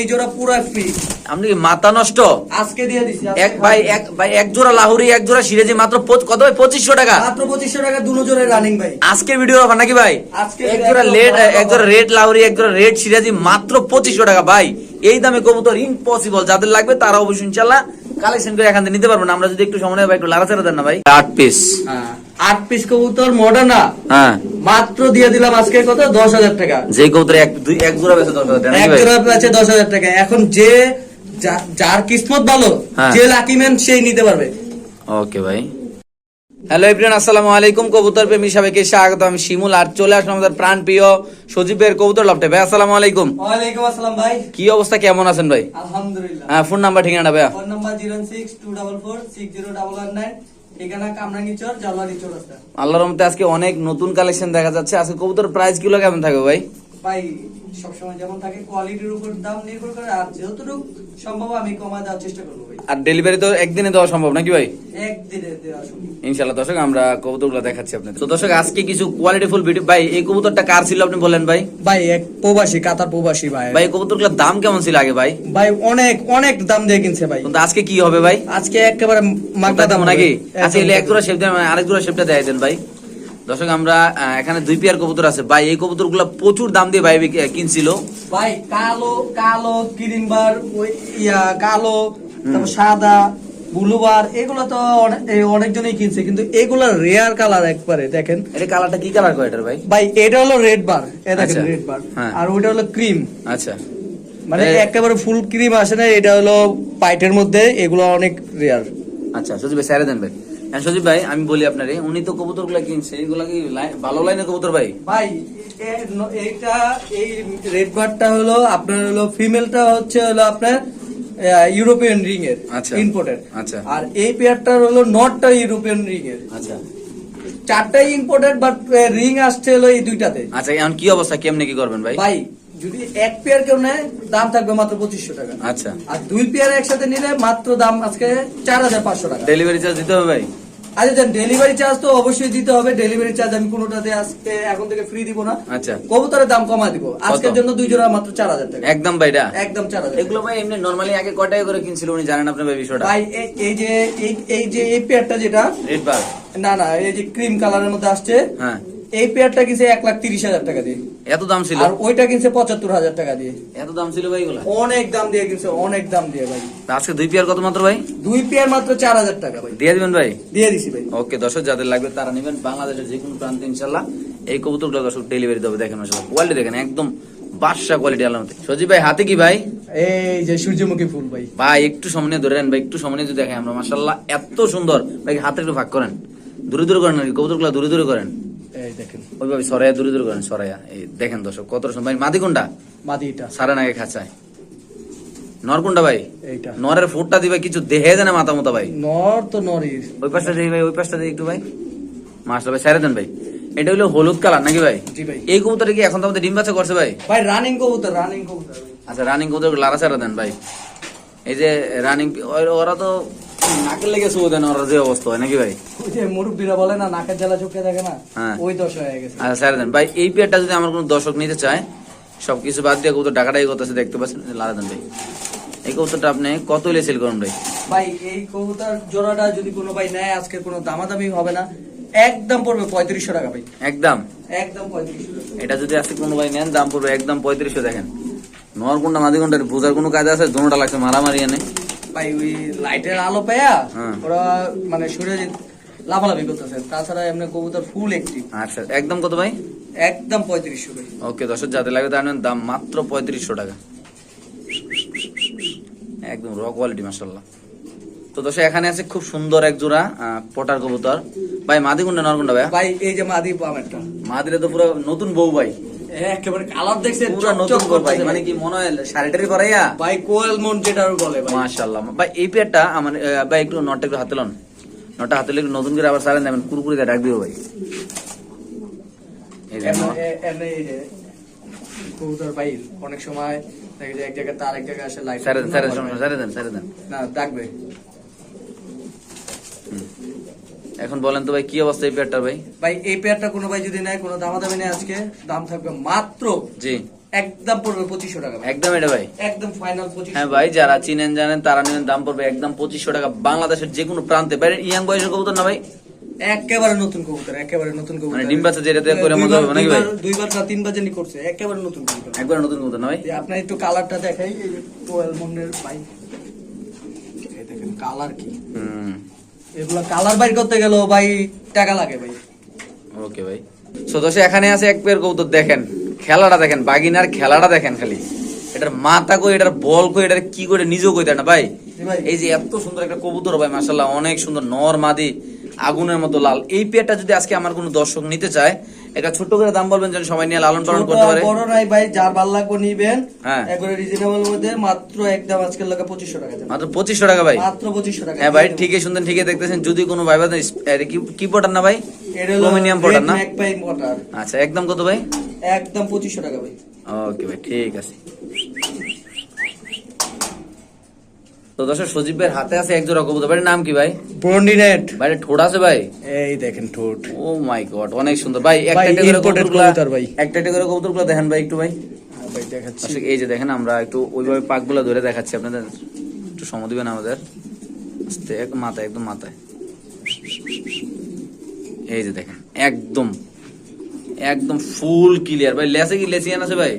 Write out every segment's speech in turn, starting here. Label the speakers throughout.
Speaker 1: এই জোড়া পুরো ফ্রি
Speaker 2: আপনি মাথা নষ্ট?
Speaker 1: আজকে দিয়ে দিছি
Speaker 2: এক ভাই এক ভাই এক জোড়া লাহুরি এক জোড়া সিরেজি মাত্র কত ভাই? পঁচিশশো টাকা।
Speaker 1: মাত্র পঁচিশশো টাকা দুনো জোড়ে রানিং ভাই।
Speaker 2: আজকের ভিডিও নাকি ভাই?
Speaker 1: আজকে
Speaker 2: এক জোড়া লেট এক জোড়া রেড এক জোড়া রেড সিরাজি মাত্র পঁচিশশো টাকা ভাই। এই দামে কবুতর ইম্পসিবল যাদের লাগবে তারা অবশ্যই ইনশাল্লাহ কালেকশন করে এখান থেকে নিতে পারবেন। আমরা যদি একটু সময় ভাই একটু লাড়াচাড়া দেন না ভাই। আট পিস
Speaker 1: হ্যাঁ, আট পিস কবুতর মডার্না
Speaker 2: হ্যাঁ।
Speaker 1: মাত্র দিয়ে দিলাম আজকে কত? দশ হাজার টাকা।
Speaker 2: যে কবুতর এক দুই এক জোড়া বেছে দশ হাজার টাকা
Speaker 1: এক জোড়া বেছে দশ হাজার টাকা। এখন যে যার কিসমত ভালো
Speaker 2: হ্যাঁ।
Speaker 1: যে লাকি ম্যান সেই নিতে পারবে।
Speaker 2: ওকে ভাই। হ্যালো এভরিয়ান আসসালামু আলাইকুম। কবুতর প্রেমী সবাইকে স্বাগত। আমি শিমুল আর চলে আসলাম আমাদের প্রাণ প্রিয় সজীবের কবুতর লপটে ভাই আসসালামু আলাইকুম।
Speaker 1: ওয়ালাইকুম আসসালাম ভাই।
Speaker 2: কি অবস্থা? কেমন আছেন ভাই?
Speaker 1: আলহামদুলিল্লাহ।
Speaker 2: হ্যাঁ ফোন নাম্বার ঠিকানা ভাই
Speaker 1: ফোন নাম্বার 06244601119
Speaker 2: আল্লাহর রহমতে আজকে অনেক নতুন কালেকশন দেখা যাচ্ছে। আজকে কবুতর প্রাইস কিলো কেমন থাকবে ভাই?
Speaker 1: ভাই সবসময় যেমন থাকে কোয়ালিটির উপর দাম নির্ভর করে আর যতটুকু সম্ভব আমি কমা দেওয়ার চেষ্টা করব
Speaker 2: আর ডেলিভারি তো একদিনে দেওয়া সম্ভব নাকি ভাই?
Speaker 1: একদিনে দেওয়া সম্ভব।
Speaker 2: ইনশাল্লাহ দর্শক আমরা কবুতরগুলো দেখাচ্ছি আপনাদের। তো দর্শক আজকে কিছু কোয়ালিটি ফুল ভিডিও ভাই এই কবুতরটা কার ছিল আপনি বলেন ভাই?
Speaker 1: ভাই এক প্রবাসী কাতার প্রবাসী ভাই।
Speaker 2: ভাই কবুতরগুলোর দাম কেমন ছিল আগে ভাই?
Speaker 1: ভাই অনেক অনেক দাম দিয়ে কিনছে ভাই।
Speaker 2: কিন্তু আজকে কি হবে ভাই?
Speaker 1: আজকে একেবারে মাগনা
Speaker 2: দাম নাকি। আচ্ছা এক জোড়া শেপ দেন আরেক জোড়া শেপটা দেয় দেন ভাই। দর্শক আমরা এখানে দুই পেয়ার কবুতর আছে। ভাই এই কবুতরগুলো প্রচুর দাম দিয়ে ভাই কিনছিল।
Speaker 1: ভাই কালো কালো কিরিমবার ওই ইয়া কালো তারপর সাদা ব্লুবার এগুলো তো অনে- এই অনেকজনই কিনছে কিন্তু এগুলো রেয়ার কালার একবারে দেখেন।
Speaker 2: এটা কালারটা কি কালার করে ভাই?
Speaker 1: ভাই এটা হলো রেড বার এ দেখেন
Speaker 2: আচ্ছা।
Speaker 1: রেড বার
Speaker 2: হ্যাঁ।
Speaker 1: আর ওইটা হলো ক্রিম
Speaker 2: আচ্ছা।
Speaker 1: মানে একেবারে ফুল ক্রিম আসে না এটা হলো পাইটের মধ্যে এগুলো অনেক রেয়ার
Speaker 2: আচ্ছা সজীব ভাই স্যারে দেন ভাই। হ্যাঁ সজীব ভাই আমি বলি আপনারে উনি তো কবুতরগুলা কিনছে এগুলা কি ভালো লাইনের কবুতর ভাই?
Speaker 1: ভাই এইটা এই রেড বারটা হলো আপনার হলো ফিমেলটা হচ্ছে হলো আপনার ইউরোপিয়ান রিং এর
Speaker 2: আচ্ছা।
Speaker 1: ইম্পোর্টেড
Speaker 2: আচ্ছা।
Speaker 1: আর এই পেয়ারটার হলো নটটা ইউরোপিয়ান রিং এর।
Speaker 2: আচ্ছা।
Speaker 1: চারটাই ইম্পোর্টেড বাট রিং আসছে হলো এই দুইটাতে।
Speaker 2: আচ্ছা এখন কি অবস্থা? কেমনে কি করবেন ভাই?
Speaker 1: ভাই যদি এক পেয়ার কেউ নেয় দাম থাকবে মাত্র পঁচিশশো টাকা।
Speaker 2: আচ্ছা।
Speaker 1: আর দুই পেয়ার একসাথে নিলে মাত্র দাম আজকে চার হাজার পাঁচশো টাকা।
Speaker 2: ডেলিভারি চার্জ দিতে হবে ভাই?
Speaker 1: আচ্ছা দেন ডেলিভারি চার্জ তো অবশ্যই দিতে হবে। ডেলিভারি চার্জ আমি কোনোটাতে আজকে এখন থেকে ফ্রি দিব না।
Speaker 2: আচ্ছা।
Speaker 1: কবুতরের দাম কমা দিব। আজকের জন্য দুই জোড়া মাত্র চার হাজার টাকা।
Speaker 2: একদম ভাইটা
Speaker 1: একদম চার হাজার
Speaker 2: এগুলো ভাই এমনি নরমালি আগে কয় টাকা করে কিনছিল উনি? জানেন আপনার ভাই বিষয়টা?
Speaker 1: ভাই এই- যে এই এই যে এই পেয়ারটা যেটা
Speaker 2: রেড বার
Speaker 1: না না এই যে ক্রিম কালারের মধ্যে আসছে
Speaker 2: হ্যাঁ।
Speaker 1: এই পেয়ারটা কিনছে এক লাখ তিরিশ হাজার টাকা দিয়ে।
Speaker 2: এত দাম ছিল?
Speaker 1: আর ওইটা কিনছে পঁচাত্তর হাজার টাকা দিয়ে।
Speaker 2: এত দাম ছিল ভাই এগুলা?
Speaker 1: অনেক দাম দিয়ে কিনছে অনেক দাম দিয়ে ভাই।
Speaker 2: আজকে দুই পেয়ার কত মাত্র ভাই?
Speaker 1: দুই পেয়ার মাত্র চার হাজার টাকা ভাই।
Speaker 2: দিয়ে দিবেন ভাই?
Speaker 1: দিয়ে দিছি ভাই।
Speaker 2: ওকে দর্শক যাদের লাগবে তারা নেবেন। বাংলাদেশের যে কোনো প্রান্তে ইনশাল্লাহ এই কবুতরগুলো দর্শক ডেলিভারি দেবে। দেখেন মাসাল্লাহ কোয়ালিটি দেখেন একদম বাদশা কোয়ালিটি আলামতে সজীব ভাই হাতে কি ভাই?
Speaker 1: এই যে সূর্যমুখী ফুল ভাই।
Speaker 2: ভাই একটু সামনে ধরে নেন ভাই একটু সামনে যদি দেখেন আমরা মাসাল্লাহ এত সুন্দর। ভাই হাতে একটু ভাগ করেন। দূরে দূরে করেন নাকি? কবুতরগুলো দূরে দূরে করেন।
Speaker 1: দেখেন।
Speaker 2: ওইভাবে সরাইয়া দূরে দূরে করেন সরাইয়া। এই দেখেন দর্শক কত সুন্দর ভাই মাদি কোনটা?
Speaker 1: মাদিটা
Speaker 2: সারা নাকি খাঁচায়। নর কোনটা ভাই?
Speaker 1: এইটা।
Speaker 2: নরের ফুটটা দিবে কিছু দেহে জানে মাথা মতো ভাই।
Speaker 1: নর তো নরই
Speaker 2: ওই পাশটা দিই ভাই ওই পাশটা দিই একটু ভাই। মাসটা ভাই ছেড়ে দেন ভাই। এটা হলো হলুদ কালার নাকি ভাই?
Speaker 1: জি ভাই।
Speaker 2: এই কবুতরে কি এখন তো আমাদের ডিম বাচ্চা করছে ভাই?
Speaker 1: ভাই রানিং কবুতর রানিং কবুতর।
Speaker 2: আচ্ছা রানিং কবুতর লারা সারা দেন ভাই। এই যে রানিং ওরা তো নাকের লেগে শুভ দেন ওরা যে অবস্থা হয় নাকি ভাই?
Speaker 1: যে মুরব্বীরা বলে না নাকের জ্বালা চোখে দেখে না
Speaker 2: হ্যাঁ।
Speaker 1: ওই দশা হয়ে গেছে।
Speaker 2: আচ্ছা ছেড়ে দেন। ভাই এই পেয়ারটা যদি আমার কোনো দর্শক নিতে চায় সবকিছু বাদ দিয়ে কবুতর টাকাটাই করতেছে দেখতে পাচ্ছেন? লারা দেন ভাই। এই কবুতরটা আপনি কত হলে সেল করুন ভাই?
Speaker 1: ভাই এই কবুতর জোড়াটা যদি কোনো ভাই নেয় আজকে কোনো দামাদামি হবে না। একদম পড়বে পঁয়ত্রিশশো টাকা ভাই।
Speaker 2: একদম?
Speaker 1: একদম পঁয়ত্রিশশো
Speaker 2: এটা যদি আজকে কোনো ভাই নেন দাম পড়বে একদম পঁয়ত্রিশশো দেখেন। নর কোনটা মাদি কোনটা বোঝার কোনো কাজ আছে? লাগছে মারামারি এনে।
Speaker 1: ভাই ওই লাইটের আলো পেয়া
Speaker 2: হ্যাঁ।
Speaker 1: ওরা মানে সূর্য লাফালাফি করতেছে তাছাড়া এমনি কবুতর ফুল একটি
Speaker 2: আচ্ছা একদম কত ভাই?
Speaker 1: একদম পঁয়ত্রিশশো ভাই।
Speaker 2: ওকে দর্শক যাতে লাগবে তার দাম মাত্র পঁয়ত্রিশশো টাকা। একদম র কোয়ালিটি মাসাল্লাহ তো দর্শক এখানে আছে খুব সুন্দর এক জোড়া পটার কবুতর। ভাই মাদি কোনটা নর কোনটা ভাই
Speaker 1: ভাই এই যে মাদি পামেরটা
Speaker 2: মাদিরে তো পুরো নতুন বউ ভাই।
Speaker 1: একেবারে কালার দেখছে
Speaker 2: পুরো নতুন বউ ভাই মানে কি মনে হয় শাড়িটারি পরাইয়া?
Speaker 1: ভাই কোয়েল মন যেটা বলে ভাই।
Speaker 2: মাশাল্লাহ ভাই এই পেয়ারটা আমার ভাই একটু নটটা একটু হাতে লন। নটটা হাতে একটু নতুন করে আবার সারেন দেবেন কুরকুরি দিয়ে ডাক দিব ভাই।
Speaker 1: অনেক সময় দেখে এক তার এক জায়গায় আসে লাইট
Speaker 2: সারে দেন সারে দেন সারে দেন সারে দেন।
Speaker 1: না ডাকবে।
Speaker 2: এখন বলেন তো ভাই কি অবস্থা এই পেয়ারটার ভাই?
Speaker 1: ভাই এই পেয়ারটা কোনো ভাই যদি নেয় কোনো দামাদামি নেই আজকে। দাম থাকবে মাত্র
Speaker 2: জি।
Speaker 1: একদম পড়বে পঁচিশশো টাকা
Speaker 2: একদম এটা ভাই।
Speaker 1: একদম ফাইনাল পঁচিশ
Speaker 2: হ্যাঁ ভাই যারা চিনেন জানেন তারা নেবেন দাম পড়বে একদম পঁচিশশো টাকা। বাংলাদেশের যে কোনো প্রান্তে বাইরে ইয়াং বয়সের কবুতর না ভাই?
Speaker 1: একেবারে নতুন কবুতর একেবারে নতুন কবুতর।
Speaker 2: মানে ডিম বাচ্চা যেটাতে করে মজা হবে নাকি ভাই?
Speaker 1: দুইবার- তিনবার জানি করছে একেবারে নতুন কবুতর।
Speaker 2: একবার নতুন কবুতর না ভাই?
Speaker 1: যে আপনার একটু কালারটা দেখাই এই যে কোয়েল মন্ডের ভাই এই দেখেন কালার কি?
Speaker 2: হুম।
Speaker 1: এগুলা কালার বাইর করতে গেলেও ভাই টাকা লাগে ভাই।
Speaker 2: ওকে ভাই। সো দোষে এখানে আছে এক পেয়ের কৌতুক দেখেন খেলাটা দেখেন বাগিনার খেলাটা দেখেন খালি। এটার মাথা কই এটার বল কই এটার কি করে নিজেও কই না ভাই।
Speaker 1: ভাই।
Speaker 2: এই যে এত সুন্দর একটা কবুতর ভাই মাসাল্লাহ অনেক সুন্দর নর মাদি। আগুনের মতো লাল। এই পেয়ারটা যদি আজকে আমার কোনো দর্শক নিতে চায় একটা ছোট করে দাম বলবেন যেন সবাই নিয়ে লালন পালন করতে পারে।
Speaker 1: বড় নাই ভাই যার ভালো লাগবে নিবেন।
Speaker 2: হ্যাঁ।
Speaker 1: একবারে রিজনেবল মধ্যে মাত্র একদম আজকের লাগা পঁচিশশো টাকা যাবে।
Speaker 2: মাত্র পঁচিশশো টাকা ভাই।
Speaker 1: মাত্র পঁচিশশো টাকা।
Speaker 2: হ্যাঁ ভাই ঠিকই শুনতেন ঠিকই দেখতেছেন। যদি কোনো ভাই বাদ কি পটার না ভাই?
Speaker 1: এটা হলো
Speaker 2: ক্রোমিনিয়াম পটার না?
Speaker 1: red magpie motor।
Speaker 2: আচ্ছা একদম কত ভাই?
Speaker 1: একদম পঁচিশশো টাকা ভাই।
Speaker 2: ওকে ভাই ঠিক আছে। তো দর্শক সজীব ভাইয়ের হাতে আছে এক জোড়া কবুতর। ভাইয়ের নাম কি ভাই?
Speaker 1: ব্রন্ডিনেট
Speaker 2: ভাই ঠোঁট আছে ভাই?
Speaker 1: এই দেখেন ঠোঁট।
Speaker 2: ও মাই গড অনেক সুন্দর। ভাই একটা একটা করে
Speaker 1: কবুতর ভাই।
Speaker 2: একটা একটা করে কবুতরগুলো দেখেন ভাই একটু ভাই।
Speaker 1: হ্যাঁ ভাই দেখাচ্ছি।
Speaker 2: এই যে দেখেন আমরা একটু ওইভাবে পাকগুলো ধরে দেখাচ্ছি আপনাদের। একটু সময় দিবেন আমাদের। আস্তে এক মাথায় একদম মাথায়। এই যে দেখেন একদম একদম ফুল ক্লিয়ার ভাই লেসে কি লেসিয়ান আছে ভাই?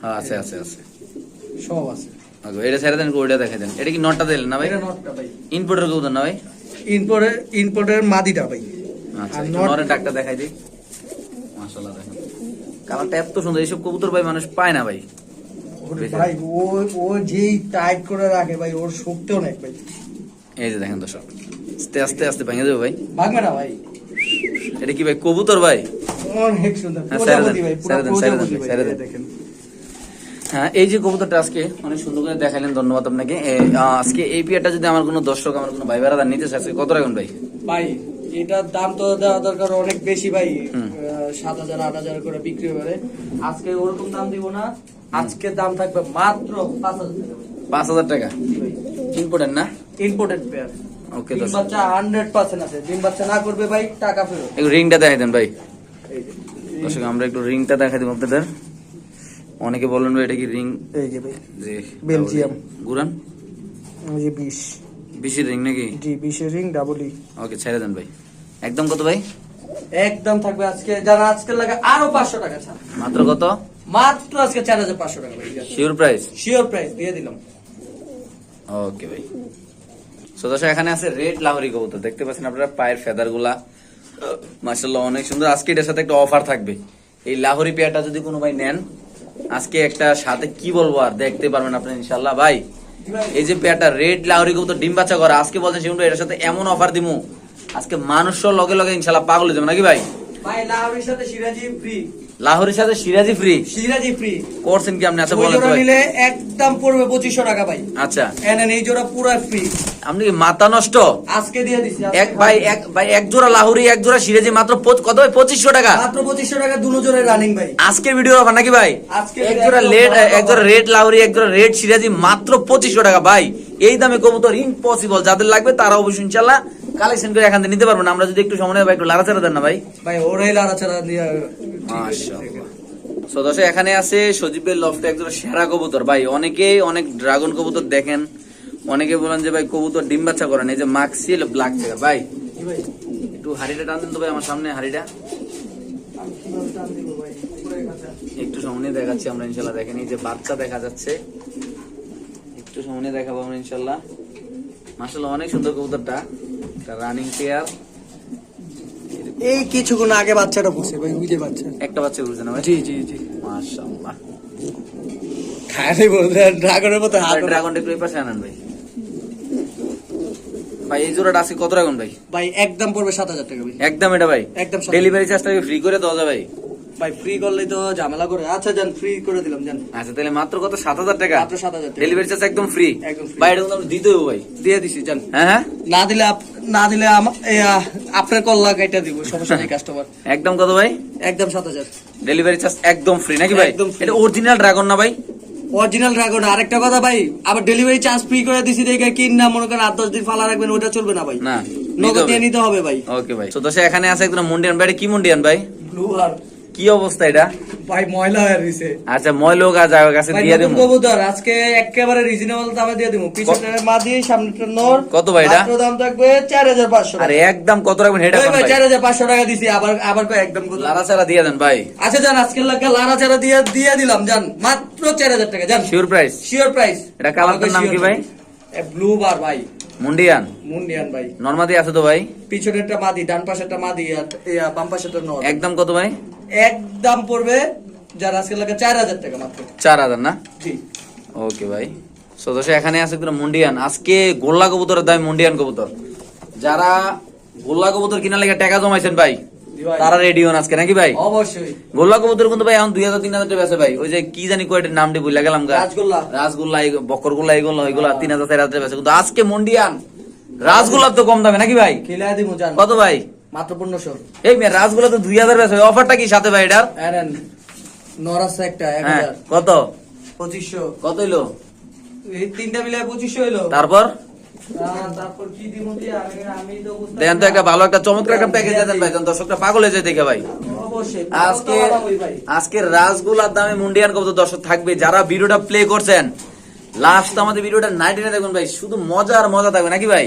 Speaker 2: হ্যাঁ আছে আছে আছে।
Speaker 1: সব আছে।
Speaker 2: এটা ছেড়ে দেন ওইটা দেখে দেন। এটা কি নটটা দিলেন না ভাই? কবুতর না ভাই?
Speaker 1: ইনপোর্টের ইনপোর্টের মাদিটা ভাই।
Speaker 2: আচ্ছা নরের ডাকটা দেখাই দিই। মাশাআল্লাহ দেখেন। কালারটা এত সুন্দর এইসব কবুতর ভাই মানুষ পায় না ভাই।
Speaker 1: ভাই ও ও যেই টাইট করে রাখে ভাই ওর শক্তিও নেই ভাই।
Speaker 2: এই যে দেখেন দর্শক আস্তে আস্তে আস্তে ভেঙে দেবে ভাই।
Speaker 1: ভাগবে না ভাই।
Speaker 2: এটা কি ভাই কবুতর ভাই?
Speaker 1: অনেক সুন্দর
Speaker 2: হ্যাঁ,
Speaker 1: প্রজাপতি ভাই পুরো প্রজাপতি ভাই দেখেন।
Speaker 2: হ্যাঁ এই যে কবুতরটা আজকে অনেক সুন্দর করে দেখালেন ধন্যবাদ আপনাকে। আজকে এই পিয়ারটা যদি আমার কোনো দর্শক আমার কোনো ভাই বেড়াদার নিতে আজকে কত রাখুন ভাই?
Speaker 1: ভাই এটার দাম তো দেওয়া দরকার অনেক বেশি ভাই। সাত হাজার আট হাজার করে বিক্রি করে আজকে ওরকম দাম দিব না। আজকে দাম থাকবে মাত্র পাঁচ হাজার
Speaker 2: পাঁচ হাজার টাকা? ইম্পর্টেন্ট না?
Speaker 1: Imported pair.
Speaker 2: ওকে দর্শক।
Speaker 1: বাচ্চা হান্ড্রেড পার্সেন্ট আছে। ডিম বাচ্চা না করবে ভাই টাকা ফেরত।
Speaker 2: রিংটা দেখাই দেন ভাই। দর্শক আমরা একটু রিংটা দেখাই দেবো আপনাদের। অনেকে বলেন ভাই এটা কি রিং?
Speaker 1: এই যে ভাই
Speaker 2: যে
Speaker 1: বেলজিয়াম।
Speaker 2: গুরান?
Speaker 1: এই যে বিশ।
Speaker 2: বিশির রিং নাকি?
Speaker 1: জি বিশের রিং ডাবল ই
Speaker 2: ওকে ছেড়ে দেন ভাই। একদম কত ভাই?
Speaker 1: একদম থাকবে আজকে যারা আজকে লাগে আরও পাঁচশো টাকা ছাড়।
Speaker 2: মাত্র কত?
Speaker 1: মাত্র আজকে চার হাজার পাঁচশো টাকা ভাই
Speaker 2: শিওর প্রাইস
Speaker 1: শিওর প্রাইস দিয়ে দিলাম।
Speaker 2: ওকে ভাই। সো দর্শক এখানে আছে রেড লাহোরি কবুতর। দেখতে পাচ্ছেন আপনারা পায়ের ফেদারগুলা মার্শাল্লাহ অনেক সুন্দর। আজকে এটার সাথে একটা অফার থাকবে। এই লাহোরি পেয়ারটা যদি কোনো ভাই নেন আজকে একটা সাথে কি বলব আর দেখতে পারবেন আপনি ইনশাল্লাহ ভাই, এই যে পেয়ারটা রেড লাউরি তো ডিম বাচ্চা করা, আজকে বলছেন ভাই, এটার সাথে এমন অফার দিমু। আজকে মানুষ লগে লগে ইনশাল্লাহ পাগল হয়ে যাবে, নাকি ভাই?
Speaker 1: ভাই, লাউরির সাথে সিরাজি ফ্রি
Speaker 2: লাহোরির সাথে সিরাজি ফ্রি
Speaker 1: সিরাজি ফ্রি
Speaker 2: করছেন কি আপনি? বলেন
Speaker 1: জোড়া নিলে একদম পড়বে পঁচিশশো টাকা ভাই।
Speaker 2: আচ্ছা।
Speaker 1: এনেন এই জোড়া পুরো ফ্রি
Speaker 2: আপনি মাথা নষ্ট?
Speaker 1: আজকে দিয়ে দিচ্ছি
Speaker 2: এক ভাই এক ভাই এক জোড়া লাহুরি এক জোড়া সিরাজি মাত্র কত ভাই? পঁচিশশো টাকা?
Speaker 1: মাত্র পঁচিশশো টাকা দুনো জোড়ে রানিং ভাই।
Speaker 2: আজকের ভিডিও অফার নাকি ভাই?
Speaker 1: আজকের
Speaker 2: এক জোড়া লেট এক জোড়া রেড লাহুরি এক জোড়া রেড সিরাজি মাত্র পঁচিশশো টাকা ভাই। এই দামে কবুতর ইম্পসিবল যাদের লাগবে তারা অবশ্যই ইনশাল্লাহ কালেকশন করে এখান থেকে নিতে পারবেন। আমরা যদি একটু সময় ভাই একটু লাড়াচাড়া দেন না ভাই।
Speaker 1: ভাই ওরাই লাড়াচাড়া দিয়ে
Speaker 2: সো এখানে আছে সজীবের লফটে একজন সেরা কবুতর। ভাই, অনেকেই অনেক ড্রাগন কবুতর দেখেন। অনেকে বলেন যে, ভাই, কবুতর ডিম বাচ্চা করেন এই যে মাক্সিল ব্ল্যাক চেকার ভাই, একটু হাড়িটা টান দেন তো ভাই, আমার সামনে হাড়িটা। একটু সামনে দেখাচ্ছি আমরা ইনশাল্লাহ দেখেন, এই যে বাচ্চা দেখা যাচ্ছে। একটু সামনে দেখাবো আমরা ইনশাল্লাহ মাসাল্লাহ অনেক সুন্দর কবুতরটা। রানিং পেয়ার
Speaker 1: এই কিছুক্ষণ আগে বাচ্চাটা বসে ভাই বুঝে বাচ্চা।
Speaker 2: একটা বাচ্চা বুঝে না ভাই?
Speaker 1: জি জি জি।
Speaker 2: মাশাআল্লাহ।
Speaker 1: খালি বলতে ড্রাগনের মতো হাত
Speaker 2: ড্রাগন একটু পাশে আনেন ভাই। ভাই এই জোড়াটা আছে কত ড্রাগন ভাই?
Speaker 1: ভাই একদম পড়বে সাত হাজার টাকা ভাই।
Speaker 2: একদম এটা ভাই।
Speaker 1: একদম
Speaker 2: ডেলিভারি চার্জটা ফ্রি করে দেওয়া যাবে ভাই?
Speaker 1: ভাই ফ্রি তো ঝামেলা করে। আচ্ছা যান ফ্রি করে দিলাম যান।
Speaker 2: আচ্ছা তাহলে মাত্র কত? সাত হাজার টাকা?
Speaker 1: মাত্র 7,000 টাকা।
Speaker 2: ডেলিভারি চার্জ একদম ফ্রি
Speaker 1: একদম
Speaker 2: ভাই এটা কিন্তু দিতে হবে ভাই।
Speaker 1: দিয়ে দিছি যান।
Speaker 2: হ্যাঁ হ্যাঁ?
Speaker 1: না দিলে না দিলে আপনার কল্লা গাইটা দিব সমস্যা নেই কাস্টমার
Speaker 2: একদম কত ভাই?
Speaker 1: একদম সাত হাজার।
Speaker 2: ডেলিভারি চার্জ একদম ফ্রি নাকি ভাই?
Speaker 1: একদম
Speaker 2: এটা অরিজিনাল ড্রাগন না ভাই?
Speaker 1: অরিজিনাল ড্রাগন আরেকটা কথা ভাই আবার ডেলিভারি চার্জ ফ্রি করে দিছি দেখে কিন না মনে করেন আট দশ দিন ফালা রাখবেন ওটা চলবে না ভাই।
Speaker 2: না
Speaker 1: নগদ দিয়ে নিতে হবে ভাই।
Speaker 2: ওকে ভাই। তো দশে এখানে আছে একজন মুন্ডিয়ান। ভাই কি মুন্ডিয়ান ভাই?
Speaker 1: ব্লু আর
Speaker 2: কি অবস্থা এটা?
Speaker 1: ভাই ময়লা হয়ে রয়েছে
Speaker 2: আচ্ছা ময়লোক আজ আমার কাছে দিয়ে দেবো
Speaker 1: কবুতর আজকে একেবারে রিজনেবল দামে দিয়ে দেবো পিছনের মা দিয়ে সামনেটা নর।
Speaker 2: কত ভাই এটা?
Speaker 1: দাম থাকবে চার হাজার পাঁচশো
Speaker 2: আরে একদম কত রাখবেন হেডা
Speaker 1: ভাই চার হাজার পাঁচশো টাকা দিছি। আবার আবার কয় একদম কত?
Speaker 2: লারা চারা দিয়ে দেন ভাই।
Speaker 1: আচ্ছা যান আজকের লাগা লারা চারা দিয়ে দিয়ে দিলাম যান মাত্র চার হাজার টাকা যান
Speaker 2: শিওর প্রাইস
Speaker 1: শিওর প্রাইস
Speaker 2: এটা কালারটার নাম কি ভাই?
Speaker 1: ব্লু বার ভাই।
Speaker 2: মুন্ডিয়ান?
Speaker 1: মুন্ডিয়ান ভাই।
Speaker 2: নর্মাদি আছে তো ভাই?
Speaker 1: পিছনেরটা মাদি ডান পাশেরটা মাদি আর বাম পাশেরটা নর
Speaker 2: একদম কত ভাই?
Speaker 1: একদম পড়বে যার আজকে লাগে চার হাজার টাকা মাত্র।
Speaker 2: চার হাজার না?
Speaker 1: জি।
Speaker 2: ওকে ভাই। সো দোষে এখানে আছে কিন্তু মুন্ডিয়ান। আজকে গোল্লা কবুতরের দাম মুন্ডিয়ান কবুতর। যারা গোল্লা কবুতর কিনা লেগে টাকা জমাইছেন ভাই। তারা রেডি হন আজকে নাকি ভাই?
Speaker 1: অবশ্যই।
Speaker 2: গোল্লা কবুতর কিন্তু ভাই এখন দুই হাজার তিন হাজার টাকা বেচে ভাই। ওই যে কি জানি কয়টার নামটি ভুলে গেলাম
Speaker 1: রাজগোল্লা।
Speaker 2: রাসগোল্লা বকরগোল্লা এগুলো ওইগুলো তিন হাজার চার হাজার কিন্তু আজকে মুন্ডিয়ান। রাসগোল্লার তো কম দামে নাকি ভাই? কত ভাই?
Speaker 1: মাত্র পনেরোশো।
Speaker 2: এই মেয়ে রাসগোল্লা তো দুই হাজার অফারটা কি সাথে ভাই এটার?
Speaker 1: একটা এক
Speaker 2: হ্যাঁ কত?
Speaker 1: পঁচিশশো।
Speaker 2: কত হইল?
Speaker 1: এই তিনটা মিলে পঁচিশশো হইল।
Speaker 2: তারপর? দেখেন তো একটা ভালো একটা চমৎকার একটা প্যাকেজ দেন ভাই দর্শকটা পাগল হয়ে যায় দেখে ভাই। আজকে আজকে রাসগোলার দামে মুন্ডিয়ান কত দর্শক থাকবে যারা ভিডিওটা প্লে করছেন। লাস্ট আমাদের ভিডিওটা নাইট এনে দেখুন ভাই শুধু মজার মজা থাকবে নাকি ভাই?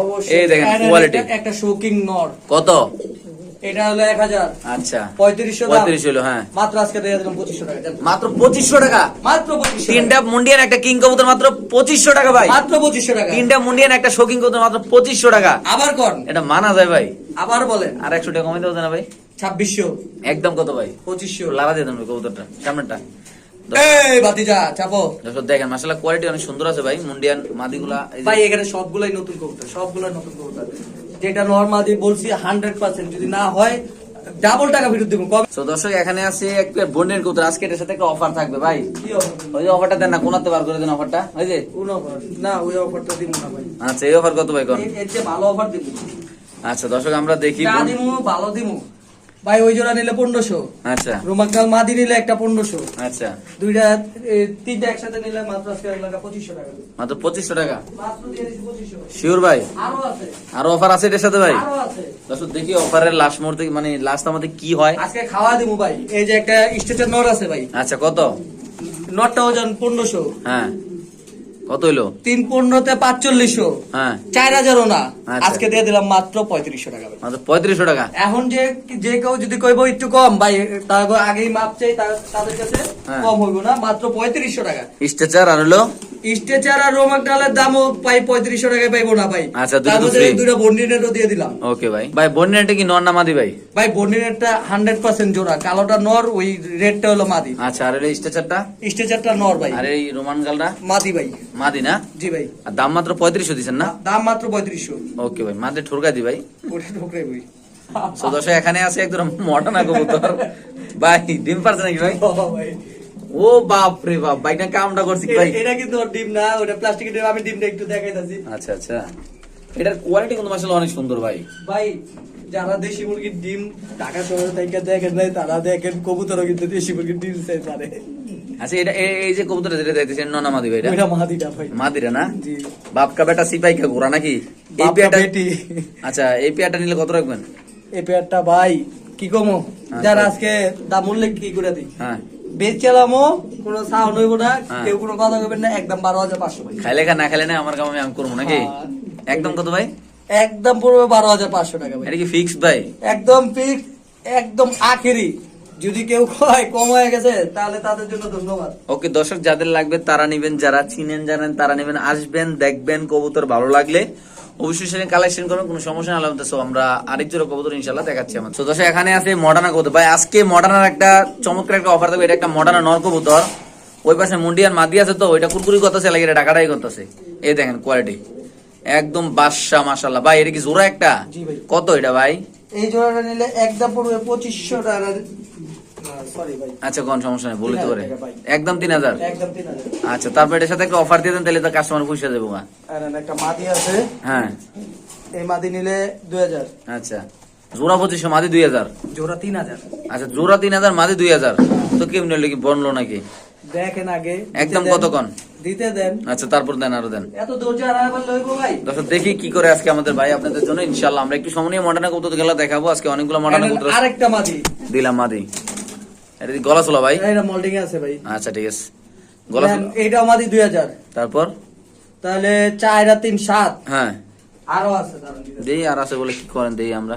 Speaker 1: অবশ্যই।
Speaker 2: এই দেখেন, কোয়ালিটি
Speaker 1: একটা শোকিং নট
Speaker 2: কত?
Speaker 1: এটা হলো এক হাজার।
Speaker 2: আচ্ছা।
Speaker 1: পঁয়ত্রিশশো
Speaker 2: পঁয়ত্রিশ হলো হ্যাঁ।
Speaker 1: মাত্র আজকে দিয়ে দিলাম পঁচিশশো টাকা।
Speaker 2: মাত্র পঁচিশশো টাকা?
Speaker 1: মাত্র পঁচিশশো
Speaker 2: তিনটা মুন্ডিয়ান একটা কিং কবুতর মাত্র পঁচিশশো টাকা ভাই।
Speaker 1: মাত্র পঁচিশশো টাকা।
Speaker 2: তিনটা মুন্ডিয়ান একটা কবুতর মাত্র পঁচিশশো টাকা।
Speaker 1: আবার কর।
Speaker 2: এটা মানা যায় ভাই।
Speaker 1: আবার বলেন।
Speaker 2: আর একশো টাকা কমে দেবো না ভাই।
Speaker 1: ছাব্বিশশো।
Speaker 2: একদম কত ভাই?
Speaker 1: পঁচিশশো।
Speaker 2: দিয়ে ভাই কবুতরটা সামনেটা
Speaker 1: এই বাতিজা চাপো।
Speaker 2: দেখেন মাসালা কোয়ালিটি অনেক সুন্দর আছে ভাই মুন্ডিয়ান মাদিগুলা
Speaker 1: ভাই এখানে সবগুলাই নতুন কবুতর সবগুলাই নতুন কবুতর। যেটা নর্মালি বলছি হান্ড্রেড পার্সেন্ট যদি না হয় ডাবল টাকা ফেরত দেবো। কবে?
Speaker 2: তো দর্শক এখানে আছে একটা বোনের কবুতর। আজকে এটার সাথে একটা অফার থাকবে ভাই। ওই যে অফারটা দেন না কোনাতে বার করে দেন অফারটা ওই যে?
Speaker 1: না ওই অফারটা দিব না ভাই।
Speaker 2: আচ্ছা এই অফার কত ভাই কোন?
Speaker 1: ভালো অফার দিব।
Speaker 2: আচ্ছা দর্শক আমরা দেখি
Speaker 1: ভালো দিমু। ভাই ওই জোড়া নিলে পনেরোশো।
Speaker 2: আচ্ছা।
Speaker 1: রুমাকাল মাদি নিলে একটা পনেরোশো।
Speaker 2: আচ্ছা।
Speaker 1: দুইটা তিনটা একসাথে নিলে মাত্র আজকে লাগা পঁচিশশো টাকা।
Speaker 2: মাত্র পঁচিশশো টাকা? শিওর ভাই।
Speaker 1: আরও আছে।
Speaker 2: আরও অফার আছে এটার সাথে ভাই? দর্শক দেখি অফারের লাস্ট মুহূর্তে মানে লাস্ট আমাদের কি হয়?
Speaker 1: আজকে খাওয়া দিমু ভাই। এই যে একটা স্টেচের নট আছে ভাই।
Speaker 2: আচ্ছা কত?
Speaker 1: নটটা ওজন পনেরোশো।
Speaker 2: হ্যাঁ। কত হইল?
Speaker 1: তিন পনেরোতে পাঁচচল্লিশশো।
Speaker 2: হ্যাঁ।
Speaker 1: চার হাজারও না।
Speaker 2: আচ্ছা।
Speaker 1: আজকে দিয়ে দিলাম মাত্র পঁয়ত্রিশশো টাকা
Speaker 2: মাত্র পঁয়ত্রিশশো টাকা।
Speaker 1: এখন যে যে কেউ যদি কইব একটু কম ভাই তার আগেই মাপ চাই তাদের কাছে
Speaker 2: হ্যাঁ।
Speaker 1: কম হইব না মাত্র পঁয়ত্রিশশো টাকা।
Speaker 2: স্ট্রেচার আর হলো
Speaker 1: স্ট্রেচার আর রোমাক ডালের দামও পাই পঁয়ত্রিশশো টাকায় পাইবো না ভাই
Speaker 2: আচ্ছা, দুটো free।
Speaker 1: দুটো বন্ডিনেটও দিয়ে দিলাম।
Speaker 2: ওকে ভাই। ভাই বন্যাটা কি নর না মাদি ভাই?
Speaker 1: ভাই বন্ডিনেটটা হান্ড্রেড পার্সেন্ট জোড়া। কালোটা নর ওই রেডটা হলো মাদি।
Speaker 2: আচ্ছা আর এই স্ট্রেচারটা
Speaker 1: স্ট্রেচারটা নর ভাই।
Speaker 2: আর এই রোমান গালটা?
Speaker 1: মাদি ভাই।
Speaker 2: মাদি না?
Speaker 1: জি ভাই।
Speaker 2: আর দাম মাত্র পঁয়ত্রিশশো দিচ্ছেন না?
Speaker 1: দাম মাত্র পঁয়ত্রিশশো।
Speaker 2: ওকে ভাই মাত্র ঠুরকা দি ভাই।
Speaker 1: ওটা ঢোকরে ভাই।
Speaker 2: সো দর্শক এখানে আছে একদম মডার্ন কবুতর। ভাই ডিম পারছে নাকি ভাই?
Speaker 1: ভাই।
Speaker 2: ও বাপ রে বাপ ভাইটা কামটা করছি ভাই।
Speaker 1: এটা কিন্তু ডিম না ওটা প্লাস্টিকের ডিম আমি ডিমটা একটু দেখাইতাছি।
Speaker 2: আচ্ছা আচ্ছা। এটার কোয়ালিটি কিন্তু অনেক সুন্দর ভাই।
Speaker 1: ভাই যারা দেশি মুরগির ডিম ঢাকা শহরে থেকে দেখেন নাই তারা দেখেন কবুতরও কিন্তু দেশি মুরগির ডিম চাই
Speaker 2: আচ্ছা এটা এই- যে কবুতর যেটা দেখতেছেন ননা মাদি ভাই এটা?
Speaker 1: মাদিটা ভাই।
Speaker 2: মাদিরা না?
Speaker 1: জি।
Speaker 2: বাপকা বেটা সিপাই কা ঘোরা নাকি? এই
Speaker 1: বাপকা
Speaker 2: আচ্ছা এই পেয়ারটা নিলে কত রাখবেন?
Speaker 1: এই পেয়ারটা ভাই কি কমো?
Speaker 2: আচ্ছা।
Speaker 1: যারা আজকে দাম উল্লেখ কি করে দিই।
Speaker 2: হ্যাঁ।
Speaker 1: বেচালামো কোনো সাউন্ড হইব না। কেউ কোনো কথা কইবেন না একদম বারো হাজার পাঁচশো ভাই।
Speaker 2: খাইলে খা না খাইলে না আমার কাম আমি আমি করব নাকি। একদম কত ভাই?
Speaker 1: একদম পড়বে বারো হাজার পাঁচশো টাকা ভাই।
Speaker 2: এটা কি ফিক্সড ভাই?
Speaker 1: একদম ফিক্স একদম আখেরি। যদি কেউ কয় কম হয়ে গেছে তাহলে তাদের জন্য ধন্যবাদ।
Speaker 2: ওকে দর্শক যাদের লাগবে তারা নেবেন যারা চিনেন জানেন তারা নেবেন আসবেন দেখবেন কবুতর ভালো লাগলে। অবশ্যই সেখানে কালেকশন করবেন কোনো সমস্যা না লাগবে তো আমরা আরেক জোড়া কবুতর ইনশাল্লাহ দেখাচ্ছি আমার। তো দর্শক এখানে আছে মডার্না কবুতর। ভাই আজকে মডার্নার একটা চমৎকার একটা অফার থাকবে এটা একটা মডার্না নর কবুতর। ওই পাশে মুন্ডিয়ান মাদি আছে তো ওইটা কুরকুরি করতেছে লাগে এটা করতেছে। এই দেখেন কোয়ালিটি একদম বাদশা মাশাল্লাহ ভাই এটা কি জোড়া একটা? কত এটা ভাই?
Speaker 1: এই জোড়াটা নিলে পড়বে পঁচিশশো টাকা
Speaker 2: আচ্ছা কোন সমস্যা নেই বলতে পারে।
Speaker 1: 3000 টাকা ভাই।
Speaker 2: একদম তিন হাজার? আচ্ছা তারপর এটার সাথে একটা অফার দিয়ে দেন তাহলে তো কাস্টমার গা।
Speaker 1: আর একটা মাদি আছে।
Speaker 2: হ্যাঁ।
Speaker 1: এই মাদি নিলে দুই হাজার।
Speaker 2: আচ্ছা জোড়া পঁচিশশো মাদি দুই হাজার।
Speaker 1: জোড়া তিন হাজার।
Speaker 2: আচ্ছা জোড়া তিন হাজার মাদি দুই হাজার। তো কেমনি হলো কি বনলো নাকি?
Speaker 1: দেখেন আগে
Speaker 2: একদম কতক্ষণ?
Speaker 1: দিতে দেন।
Speaker 2: আচ্ছা তারপর দেন আরও দেন।
Speaker 1: এত লইব ভাই।
Speaker 2: দর্শক দেখি কি করে আজকে আমাদের ভাই আপনাদের জন্য ইনশাল্লাহ আমরা একটু সময় নিয়ে মডার্ন কবুতর খেলা দেখাবো। আজকে অনেকগুলো মডার্ন কবুতর
Speaker 1: আরেকটা মাদি।
Speaker 2: দিলাম মাদি। এটা গলা ছোলা ভাই?
Speaker 1: এটা মোল্ডিং এ আছে ভাই।
Speaker 2: আচ্ছা ঠিক আছে। গলা ছোলা
Speaker 1: আমাদের দুই হাজার।
Speaker 2: তারপর?
Speaker 1: তাহলে চার আর তিন সাত।
Speaker 2: হ্যাঁ।
Speaker 1: আরও আছে
Speaker 2: দেই আর আছে বলে কি করেন দেই আমরা।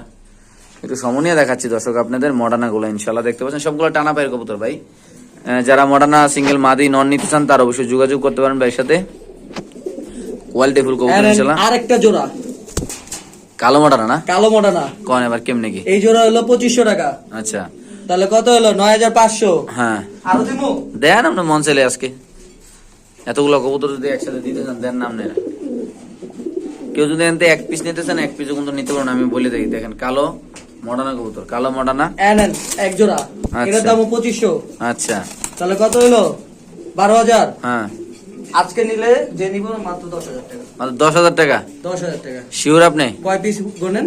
Speaker 2: একটু সমনিয়া দেখাচ্ছি দর্শক আপনাদের মডার্না গুলো ইনশাল্লাহ দেখতে পাচ্ছেন। সবগুলো টানা পায়ের কবুতর ভাই। যারা মডার্না সিঙ্গেল মাদি নন নিতে চান তার অবশ্যই যোগাযোগ করতে পারেন ভাইয়ের সাথে। কোয়ালিটি ফুল কবুতর
Speaker 1: And
Speaker 2: ইনশাল্লাহ
Speaker 1: আরেকটা জোড়া।
Speaker 2: কালো মডার্না না?
Speaker 1: কালো মোটা না
Speaker 2: কোন এবার কেমনে কি?
Speaker 1: এই জোড়া হলো পঁচিশশো টাকা।
Speaker 2: আচ্ছা।
Speaker 1: তাহলে কত হলো? নয় হাজার পাঁচশো।
Speaker 2: হ্যাঁ।
Speaker 1: আরও দিমু।
Speaker 2: দেন আপনার মন চাইলে আজকে। এতগুলো কবুতর যদি একসাথে দিতে চান দেন নাম নেন। কেউ যদি এনতে এক পিস নিতে চান এক পিসও কিন্তু নিতে পারেন আমি বলে দেখি দেখেন কালো মডানা কবুতর কালো মডানা।
Speaker 1: এনেন এক জোড়া।
Speaker 2: আচ্ছা।
Speaker 1: এটার দাম পঁচিশশো।
Speaker 2: আচ্ছা।
Speaker 1: তাহলে কত হলো? বারো হাজার।
Speaker 2: হ্যাঁ।
Speaker 1: আজকে নিলে যে নিব মাত্র দশ হাজার টাকা।
Speaker 2: মাত্র দশ হাজার টাকা?
Speaker 1: দশ হাজার টাকা।
Speaker 2: শিওর আপনি?
Speaker 1: কয় পিস গোনেন?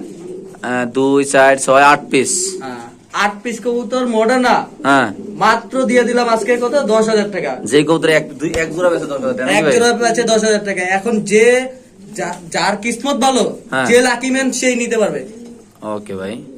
Speaker 2: দুই চার ছয় আট পিস
Speaker 1: হ্যাঁ, আট পিস কবুতর মডার্না
Speaker 2: হ্যাঁ।
Speaker 1: মাত্র দিয়ে দিলাম আজকে কত? দশ হাজার টাকা।
Speaker 2: যে কবুতর এক দুই এক জোড়া বেছে দশ হাজার টাকা
Speaker 1: এক জোড়া আছে দশ হাজার টাকা। এখন যে যার কিসমত ভালো
Speaker 2: হ্যাঁ।
Speaker 1: যে লাকি ম্যান সেই নিতে পারবে।
Speaker 2: ওকে ভাই।